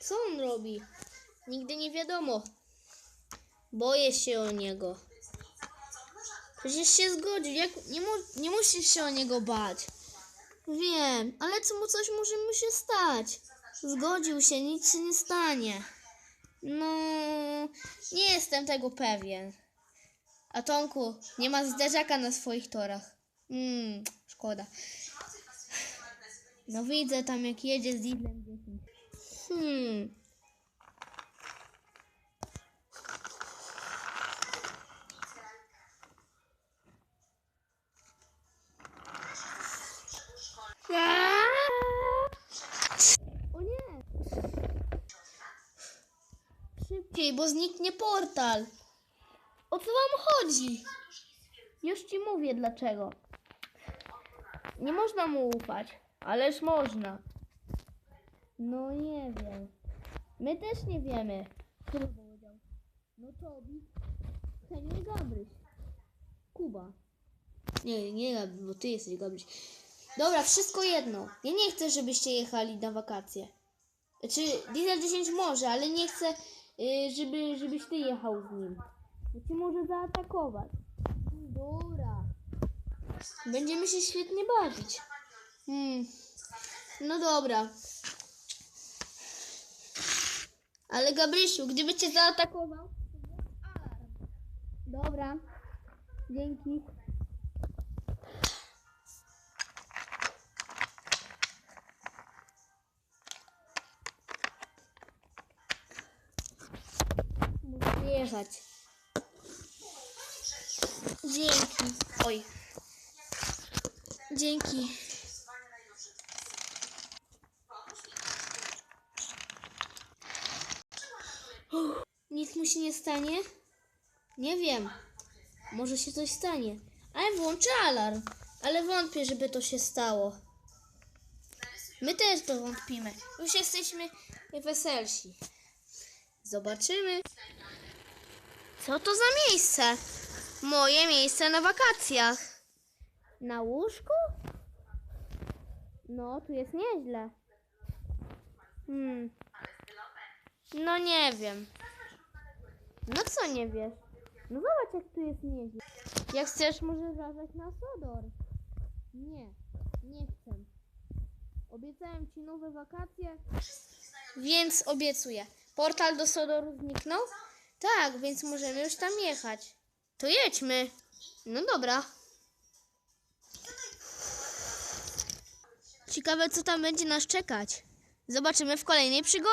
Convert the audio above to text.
Co on robi? Nigdy nie wiadomo. Boję się o niego. Przecież się zgodził. Jak, nie, mu, nie musisz się o niego bać. Wiem, ale co mu coś może mu się stać. Zgodził się, nic się nie stanie. No, nie jestem tego pewien. A Tomku, nie ma zderzaka na swoich torach. Hmm, szkoda. No widzę tam jak jedzie z Lidlem 10. Hmm. O nie! Szybciej, bo zniknie portal. O co wam chodzi? Już ci mówię dlaczego. Nie można mu ufać, ależ można. No nie wiem. My też nie wiemy. Kto to powiedział? No Tobi, Henio i Gabryś. Kuba. Nie, nie Gabryś, bo ty jesteś Gabryś. Dobra, wszystko jedno. Ja nie chcę, żebyście jechali na wakacje. Czy Diesel 10 może, ale nie chcę, y, żeby, żebyś ty jechał z nim. Bo cię może zaatakować. Dobra. Będziemy się świetnie bawić. Hmm. No dobra. Ale Gabrysiu, gdyby cię zaatakował, to włącz alarm. Dobra. Dzięki. Muszę jechać. Dzięki. Oj. Dzięki. Nic mu się nie stanie? Nie wiem. Może się coś stanie. Ale włączę alarm. Ale wątpię, żeby to się stało. My też to wątpimy. Już jesteśmy weselsi. Zobaczymy. Co to za miejsce? Moje miejsce na wakacjach. Na łóżku? No, tu jest nieźle. Hmm. No nie wiem. No co nie wiesz? No zobacz jak tu jest nieźle. Jak chcesz, może zabrać na Sodor. Nie, nie chcę. Obiecałem ci nowe wakacje. Więc obiecuję. Portal do Sodoru zniknął? Tak, więc możemy już tam jechać. To jedźmy. No dobra. Ciekawe, co tam będzie nas czekać. Zobaczymy w kolejnej przygodzie.